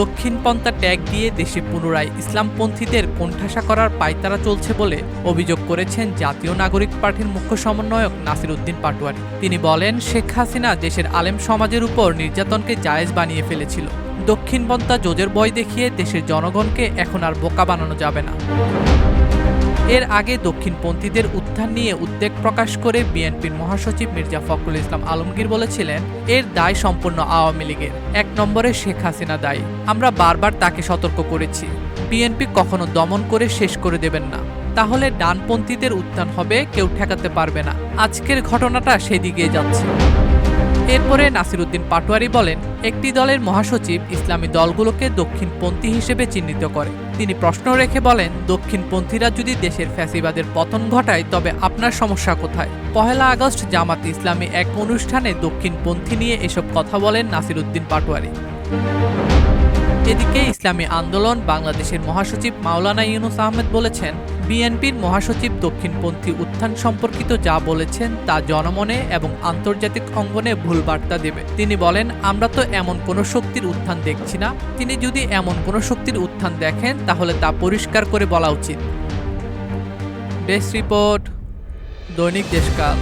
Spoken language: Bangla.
দক্ষিণপন্থা ট্যাগ দিয়ে দেশে পুনরায় ইসলামপন্থীদের কোণঠাসা করার পায়তারা চলছে বলে অভিযোগ করেছেন জাতীয় নাগরিক পার্টির মুখ্য সমন্বয়ক নাসির উদ্দিন পাটোয়ারি। তিনি বলেন, শেখ হাসিনা দেশের আলেম সমাজের উপর নির্যাতনকে জায়েজ বানিয়ে ফেলেছিল। দক্ষিণপন্থা জোজের বয় দেখিয়ে দেশের জনগণকে এখন আর বোকা বানানো যাবে না। এর আগে দক্ষিণপন্থীদের উত্থান নিয়ে উদ্বেগ প্রকাশ করে বিএনপির মহাসচিব মির্জা ফখরুল ইসলাম আলমগীর বলেছিলেন, এর দায় সম্পূর্ণ আওয়ামী লীগের। এক নম্বরে শেখ হাসিনা দায়ী। আমরা বারবার তাকে সতর্ক করেছি। বিএনপি কখনো দমন করে শেষ করে দেবেন না। তাহলে ডানপন্থীদের উত্থান হবে, কেউ ঠেকাতে পারবে না। আজকের ঘটনাটা সেদিকে যাচ্ছে। এরপরে নাসিরুদ্দিন পাটোয়ারি বলেন, একটি দলের মহাসচিব ইসলামী দলগুলোকে দক্ষিণপন্থী হিসেবে চিহ্নিত করে। তিনি প্রশ্ন রেখে বলেন, দক্ষিণপন্থীরা যদি দেশের ফ্যাসিবাদের পতন ঘটায়, তবে আপনার সমস্যা কোথায়? পহেলা আগস্ট জামাত ইসলামী এক অনুষ্ঠানে দক্ষিণপন্থী নিয়ে এসব কথা বলেন নাসিরুদ্দিন পাটোয়ারি। এদিকে ইসলামী আন্দোলন বাংলাদেশের মহাসচিব মাওলানা ইউনুস আহমেদ বলেছেন বিএনপির মহাসচিব দক্ষিণপন্থী উত্থান সম্পর্কিত যা বলেছেন তা জনমনে এবং আন্তর্জাতিক অঙ্গনে ভুল বার্তা দেবে। তিনি বলেন, আমরা তো এমন কোনো শক্তির উত্থান দেখছি না। তিনি যদি এমন কোনো শক্তির উত্থান দেখেন, তাহলে তা পরিষ্কার করে বলা উচিত। বেস্ট রিপোর্ট, দৈনিক দেশকাল।